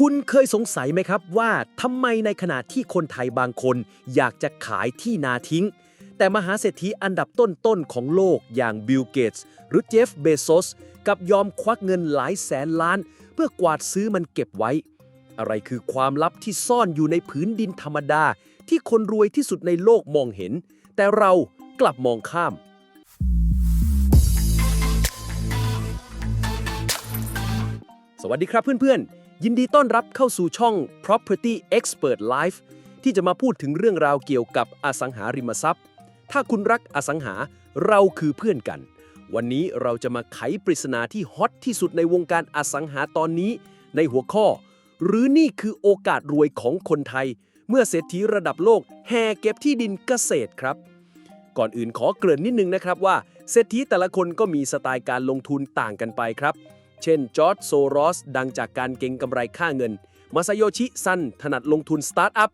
คุณเคยสงสัยไหมครับว่าทำไมในขณะที่คนไทยบางคน อยากจะขายที่นาทิ้ง แต่มหาเศรษฐีอันดับต้นๆของโลกอย่างบิลเกตส์หรือเจฟเบโซสกับยอมควักเงินหลายแสนล้าน เพื่อกวาดซื้อมันเก็บไว้ อะไรคือความลับที่ซ่อนอยู่ในผืนดินธรรมดา ที่คนรวยที่สุดในโลกมองเห็น แต่เรากลับมองข้ามสวัสดีครับเพื่อนๆ ยินดีต้อนรับเข้าสู่ช่อง Property Expert Life ที่จะมาพูดถึงเรื่องราวเกี่ยวกับอสังหาริมทรัพย์ ถ้าคุณรักอสังหาเราคือเพื่อนกัน วันนี้เราจะมาไขปริศนาที่ฮอตที่สุดในวงการอสังหาตอนนี้ ในหัวข้อ หรือนี่คือโอกาสรวยของคนไทย เมื่อเศรษฐีระดับโลกแห่เก็บที่ดินเกษตรครับ ก่อนอื่นขอเกริ่นนิดนึงนะครับว่าเศรษฐีแต่ละคนก็มีสไตล์การลงทุนต่างกันไปครับ เช่นจอร์จโซรอสดังจากการเก็งกำไรค่าเงิน มาซาโยชิซันถนัดลงทุนสตาร์ทอัพ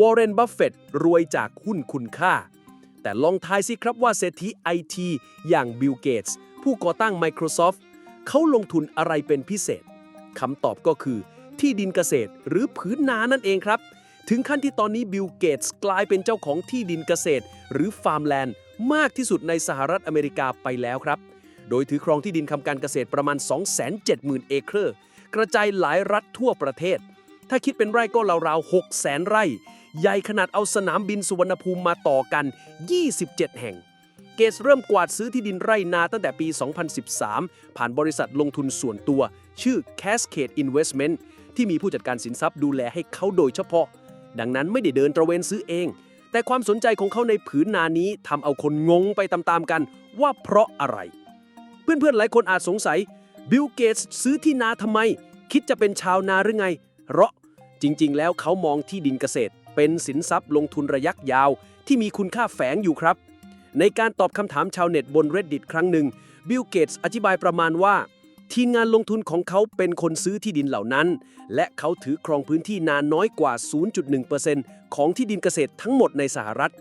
วอร์เรน บัฟเฟตรวยจากหุ้นคุณค่า แต่ลองทายสิครับว่าเศรษฐีไอทีอย่างบิล เกตส์ผู้ก่อตั้ง Microsoft เขาลงทุนอะไรเป็นพิเศษคำตอบก็คือ ที่ดินเกษตรหรือผืนนานั่นเองครับ ถึงขั้นที่ตอนนี้บิล เกตส์กลายเป็นเจ้าของที่ดินเกษตร หรือฟาร์มแลนด์มากที่สุดในสหรัฐอเมริกาไปแล้วครับ โดยถือครองที่ดินทำการเกษตรประมาณ 270,000 เอเคอร์ กระจายหลายรัฐทั่วประเทศ ถ้าคิดเป็นไร่ก็ราวๆ6แสนไร่ ใหญ่ขนาดเอาสนามบินสุวรรณภูมิมาต่อกัน 27 แห่ง เกสเริ่มกวาดซื้อที่ดินไร่นาตั้งแต่ปี 2013 ผ่านบริษัทลงทุนส่วนตัว ชื่อ Cascade Investment ที่มีผู้จัดการสินทรัพย์ดูแลให้เขาโดยเฉพาะ ดังนั้นไม่ได้เดินตระเวนซื้อเอง แต่ความสนใจของเขาในผืนนานี้ทำเอาคนงงไปตามๆกันว่าเพราะอะไร เพื่อนๆหลายคนอาจสงสัยบิลเกตส์ซื้อที่นาทำไม คิดจะเป็นชาวนาหรือไงเพราะจริงๆ แล้วเขามองที่ดินเกษตร เป็นสินทรัพย์ลงทุนระยะยาว ที่มีคุณค่าแฝงอยู่ครับ ในการตอบคำถามชาวเน็ตบน reddit ครั้งหนึ่งบิลเกตส์อธิบายประมาณว่า ทีมงานลงทุนของเขาเป็นคนซื้อที่ดินเหล่านั้น และเขาถือครองพื้นที่นาน้อยกว่า 0.1%ของที่ดินเกษตรทั้งหมดในสหรัฐ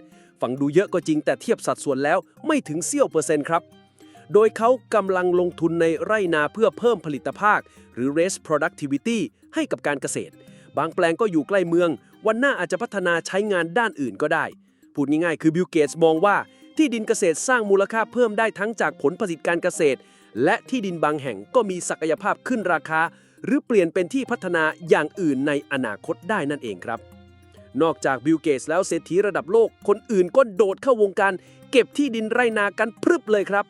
ฟังดูเยอะก็จริงแต่เทียบสัดส่วนแล้วไม่ถึงเสี้ยวเปอร์เซ็นต์ครับ โดยเขากำลังลงทุนในไร่นาเพื่อเพิ่มผลิตภาค หรือ raise productivity ให้กับการเกษตร บางแปลงก็อยู่ใกล้เมือง วันหน้าอาจจะพัฒนาใช้งานด้านอื่นก็ได้ พูดง่ายๆ คือบิลเกตส์มองว่าที่ดินเกษตรสร้างมูลค่าเพิ่มได้ทั้งจากผลผลิตการเกษตร และที่ดินบางแห่งก็มีศักยภาพขึ้นราคา หรือเปลี่ยนเป็นที่พัฒนาอย่างอื่นในอนาคตได้นั่นเองครับ นอกจากบิลเกตส์แล้วเศรษฐีระดับโลกคนอื่นก็โดดเข้าวงการเก็บที่ดินไรนากันพรึบเลยครับ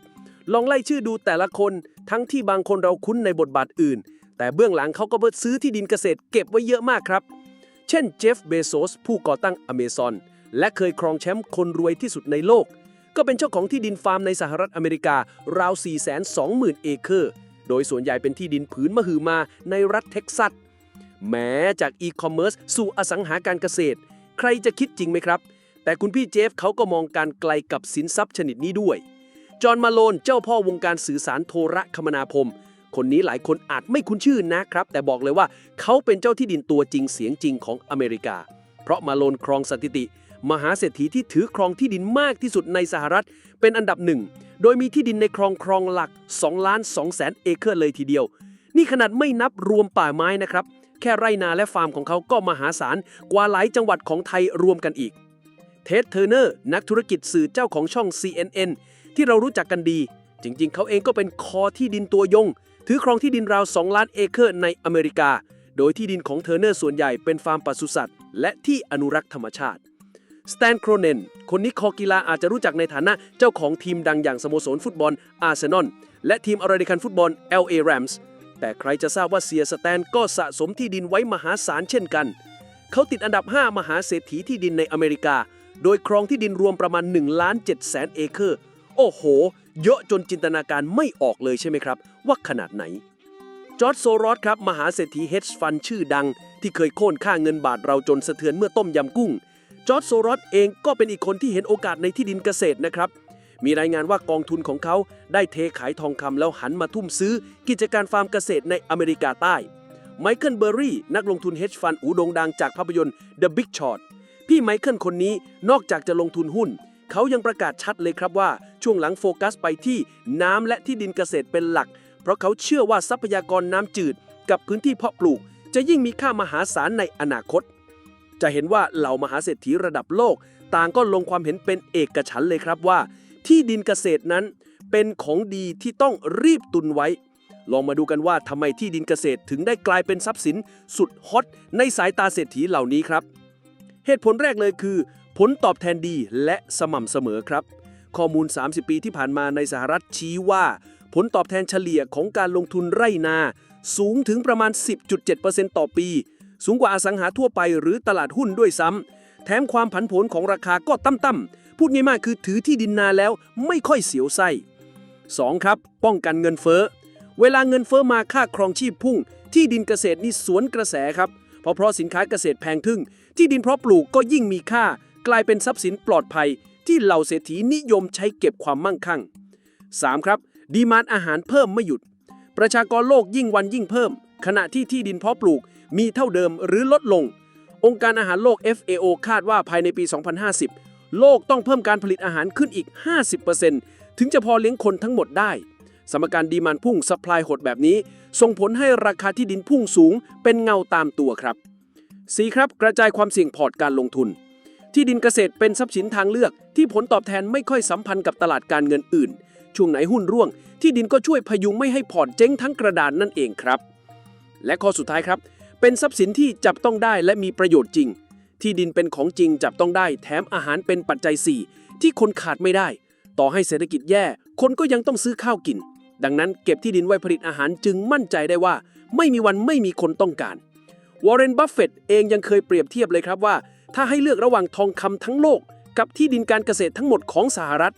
ลองไล่ชื่อดูแต่ละคน ทั้งที่บางคนเราคุ้นในบทบาทอื่น แต่เบื้องหลังเขาก็เบิดซื้อที่ดินเกษตรเก็บไว้เยอะมากครับ เช่นเจฟเบโซสผู้ก่อตั้งอเมซอนและเคยครองแชมป์คนรวยที่สุดในโลก ก็เป็นเจ้าของที่ดินฟาร์มในสหรัฐอเมริการาว 420,000 เอเคอร์ โดยส่วนใหญ่เป็นที่ดินผืนมหึมาในรัฐเท็กซัส แม้จากอีคอมเมิร์ซสู่อสังหาการเกษตร ใครจะคิดจริงไหมครับ แต่คุณพี่เจฟเขาก็มองการไกลกับสินทรัพย์ชนิดนี้ด้วย จอห์นมาโลน เจ้าพ่อวงการสื่อสารโทรคมนาคม คนนี้หลายคนอาจไม่คุ้นชื่อนะครับ แต่บอกเลยว่าเขาเป็นเจ้าที่ดินตัวจริงเสียงจริงของอเมริกา เพราะมาโลนครองสถิติ มหาเศรษฐีที่ถือครองที่ดินมากที่สุดในสหรัฐ เป็นอันดับหนึ่ง โดยมีที่ดินในครองครองหลัก2ล้าน2แสนเอเคอร์เลยทีเดียว นี่ขนาดไม่นับรวมป่าไม้นะครับ แค่ไรนาและฟาร์มของเขาก็มหาศาลกว่าหลายจังหวัดของไทยรวมกันอีกเท็ดเทอร์เนอร์นักธุรกิจสื่อเจ้าของช่อง CNN ที่เรารู้จักกันดี จริงๆ เขาเองก็เป็นคอที่ดินตัวยง ถือครองที่ดินราว 2 ล้านเอเคอร์ในอเมริกา โดยที่ดินของเทอร์เนอร์ส่วนใหญ่เป็นฟาร์มปศุสัตว์ และที่อนุรักษ์ธรรมชาติสแตนโครเนนคนนี้คอกีฬาอาจจะรู้จักในฐานะเจ้าของทีมดังอย่างสโมสรฟุตบอลอาร์เซนอลและทีมอเมริกันฟุตบอล LA Rams แต่ใครจะทราบว่าเสียสแตนก็สะสมที่ดินไว้มหาศาลเช่นกัน เขาติดอันดับ 5 มหาเศรษฐีที่ดินในอเมริกา โดยครองที่ดินรวมประมาณ1ล้าน7แสนเอเคอร์ โอ้โห เยอะจนจินตนาการไม่ออกเลยใช่ไหมครับ ว่าขนาดไหน จอร์จโซรอสครับ มหาเศรษฐีเฮดฟันชื่อดัง ที่เคยโค่นค่าเงินบาทเราจนสะเทือนเมื่อต้มยำกุ้ง จอร์จโซรอสเองก็เป็นอีกคนที่เห็นโอกาสในที่ดินเกษตรนะครับ มีรายงานว่ากองทุนของเขาได้เทขายทองคำแล้วหันมาทุ่มซื้อ กิจการฟาร์มเกษตรในอเมริกาใต้ไมเคิลเบอร์รี่นักลงทุนเฮดฟันอูโด่งดังจากภาพยนตร์ The Big Short พี่ไมเคิลคนนี้นอกจากจะลงทุนหุ้น เขายังประกาศชัดเลยครับว่า ช่วงหลังโฟกัสไปที่น้ำและที่ดินเกษตรเป็นหลัก เพราะเขาเชื่อว่าทรัพยากรน้ำจืด กับพื้นที่เพาะปลูก จะยิ่งมีค่ามหาศาลในอนาคต จะเห็นว่าเหล่ามหาเศรษฐีระดับโลก ต่างก็ลงความเห็นเป็นเอกฉันเลยครับว่า ที่ดินเกษตรนั้นเป็นของดีที่ต้องรีบตุนไว้ ลองมาดูกันว่าทำไมที่ดินเกษตรถึงได้กลายเป็นทรัพย์สินสุดฮอตในสายตาเศรษฐีเหล่านี้ครับ เหตุผลแรกเลยคือ ผลตอบแทนดีและสม่ำเสมอครับ ข้อมูล 30 ปีที่ผ่านมาในสหรัฐชี้ว่า ผลตอบแทนเฉลี่ยของการลงทุนไร่นา สูงถึงประมาณ 10.7%ต่อปี สูงกว่าอสังหาทั่วไปหรือตลาดหุ้นด้วยซ้ำแถมความผันผวนของราคาก็ต่ำๆพูดง่ายๆคือถือที่ดินนาแล้วไม่ค่อยเสียวไส้ 2. ครับ ป้องกันเงินเฟ้อ เวลาเงินเฟ้อมาค่าครองชีพพุ่ง ที่ดินเกษตรนี่สวนกระแสครับเพราะเพราะสินค้าเกษตรแพงทึ่ง ที่ดินเพราะปลูกก็ยิ่งมีค่ากลายเป็นทรัพย์สินปลอดภัย ที่เหล่าเศรษฐีนิยมใช้เก็บความมั่งคั่ง 3. ครับ ดีมานอาหารเพิ่มไม่หยุด ประชากรโลกยิ่งวันยิ่งเพิ่ม ขณะที่ที่ดินเพาะปลูกมีเท่าเดิมหรือลดลง องค์การอาหารโลก FAO คาดว่าภายในปี 2050 โลกต้องเพิ่มการผลิตอาหารขึ้นอีก 50%ถึงจะพอเลี้ยงคนทั้งหมดได้ สมการดีมานพุ่งสป라이หดแบบนี้ ส่งผลให้ราคาที่ดินพุ่งสูงเป็นเงาตามตัวครับ 4. ครับกระจายความเสี่ยงพอร์ตการลงทุน ที่ดินเกษตรเป็นทรัพย์สินทางเลือกที่ผลตอบแทนไม่ค่อยสัมพันธ์กับตลาดการเงินอื่น ช่วงไหนหุ้นร่วง ที่ดินก็ช่วยพยุงไม่ให้พอร์ตเจ๊งทั้งกระดานนั่นเองครับ และข้อสุดท้ายครับ เป็นทรัพย์สินที่จับต้องได้และมีประโยชน์จริง ที่ดินเป็นของจริงจับต้องได้แถมอาหารเป็นปัจจัย 4 ที่คนขาดไม่ได้ ต่อให้เศรษฐกิจแย่ คนก็ยังต้องซื้อข้าวกิน ดังนั้นเก็บที่ดินไว้ผลิตอาหารจึงมั่นใจได้ว่า ไม่มีวันไม่มีคนต้องการวอร์เรนบัฟเฟตต์เองยังเคยเปรียบเทียบเลยครับว่า ถ้าให้เลือกระหว่างทองคำทั้งโลก กับที่ดินการเกษตรทั้งหมดของสหรัฐ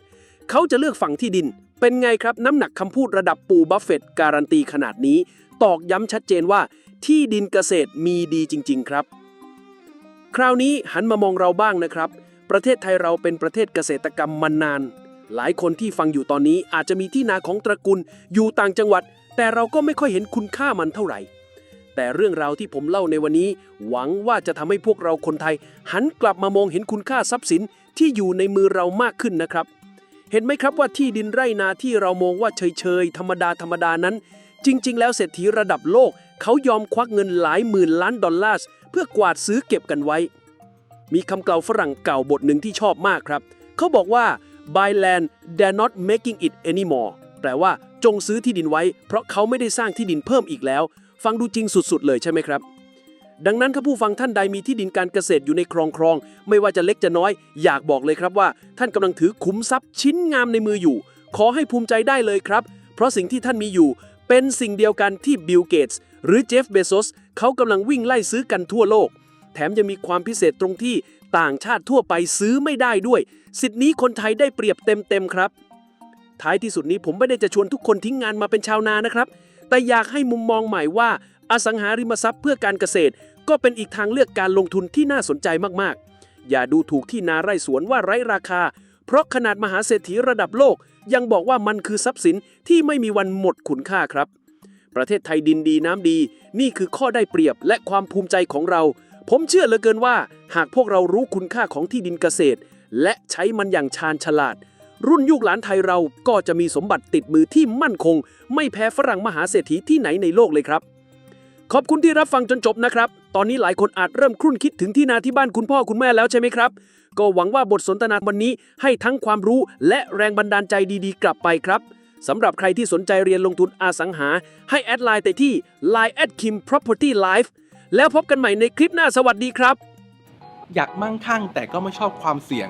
เขาจะเลือกฝั่งที่ดิน เป็นไงครับน้ำหนักคำพูดระดับปูบัฟเฟตต์การันตีขนาดนี้ ตอกย้ำชัดเจนว่า ที่ดินเกษตรมีดีจริง ๆ ครับ คราวนี้หันมามองเราบ้างนะครับ ประเทศไทยเราเป็นประเทศเกษตรกรรมมานาน หลายคนที่ฟังอยู่ตอนนี้อาจจะมีที่นาของตระกูลอยู่ต่างจังหวัด แต่เราก็ไม่ค่อยเห็นคุณค่ามันเท่าไหร่ แต่เรื่องราวที่ผมเล่าในวันนี้ หวังว่าจะทำให้พวกเราคนไทย หันกลับมามองเห็นคุณค่าทรัพย์สินที่อยู่ในมือเรามากขึ้นนะครับ เห็นไหมครับว่าที่ดินไร่นาที่เรามองว่าเฉยๆธรรมดาธรรมดานั้น จริง ๆ แล้วเศรษฐีระดับโลก เขายอมควักเงินหลายหมื่นล้านดอลลาร์เพื่อกวาดซื้อเก็บกันไว้ มีคำกล่าวฝรั่งเก่าบทหนึ่งที่ชอบมากครับ เขาบอกว่า buy land they're not making it anymore แปลว่าจงซื้อที่ดินไว้ เพราะเขาไม่ได้สร้างที่ดินเพิ่มอีกแล้ว ฟังดูจริงสุดๆ เลยใช่ไหมครับ ดังนั้นถ้าผู้ฟังท่านใดมีที่ดินการเกษตรอยู่ในครองครอง ไม่ว่าจะเล็กจะน้อย อยากบอกเลยครับว่า ท่านกำลังถือขุมทรัพย์ชิ้นงามในมืออยู่ ขอให้ภูมิใจได้เลยครับ เพราะสิ่งที่ท่านมีอยู่ เป็นสิ่งเดียวกันที่บิลเกตส์หรือเจฟเบโซสเขากำลังวิ่งไล่ซื้อกันทั่วโลก แถมยังมีความพิเศษตรงที่ต่างชาติทั่วไปซื้อไม่ได้ด้วย สิทธินี้คนไทยได้เปรียบเต็มๆครับท้ายที่สุดนี้ผมไม่ได้จะชวนทุกคนทิ้งงานมาเป็นชาวนานะครับ แต่อยากให้มุมมองใหม่ว่า อสังหาริมทรัพย์เพื่อการเกษตร ก็เป็นอีกทางเลือกการลงทุนที่น่าสนใจมากๆ อย่าดูถูกที่นาไร่สวนว่าไร้ราคา เพราะขนาดมหาเศรษฐีระดับโลก ยังบอกว่ามันคือทรัพย์สินที่ไม่มีวันหมดคุณค่าครับ ประเทศไทยดินดีน้ำดี นี่คือข้อได้เปรียบและความภูมิใจของเรา ผมเชื่อเหลือเกินว่า หากพวกเรารู้คุณค่าของที่ดินเกษตร และใช้มันอย่างชาญฉลาด รุ่นยุคหลานไทยเราก็จะมีสมบัติติดมือที่มั่นคง ไม่แพ้ฝรั่งมหาเศรษฐีที่ไหนในโลกเลยครับ ขอบคุณที่รับฟังจนจบนะครับ ตอนนี้หลายคนอาจเริ่มครุ่นคิดถึงที่นาที่บ้านคุณพ่อคุณแม่แล้วใช่ไหมครับ ก็หวังว่าบทสนทนาวันนี้ให้ทั้งความรู้และแรงบันดาลใจดีๆ กลับไปครับสำหรับใครที่สนใจเรียนลงทุนอสังหา ให้แอดไลน์แต่ที่ line at kim property life แล้วพบกันใหม่ในคลิปหน้าสวัสดีครับ อยากมั่งคั่งแต่ก็ไม่ชอบความเสี่ยง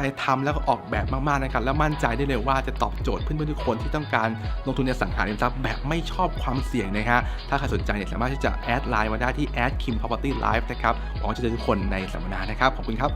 ทำแล้วก็ออกแบบมากๆนะครับแล้วมั่นใจได้เลยว่าจะตอบโจทย์เพื่อนๆทุกคนที่ต้องการลงทุนในสังหาริมทรัพย์แบบไม่ชอบความเสี่ยงนะฮะถ้าใครสนใจเนี่ยสามารถที่จะแอดไลน์มาได้ที่ a d kim property live นะครับหวังจะเจอทุกคนในสัมมนานะครับขอบคุณครับ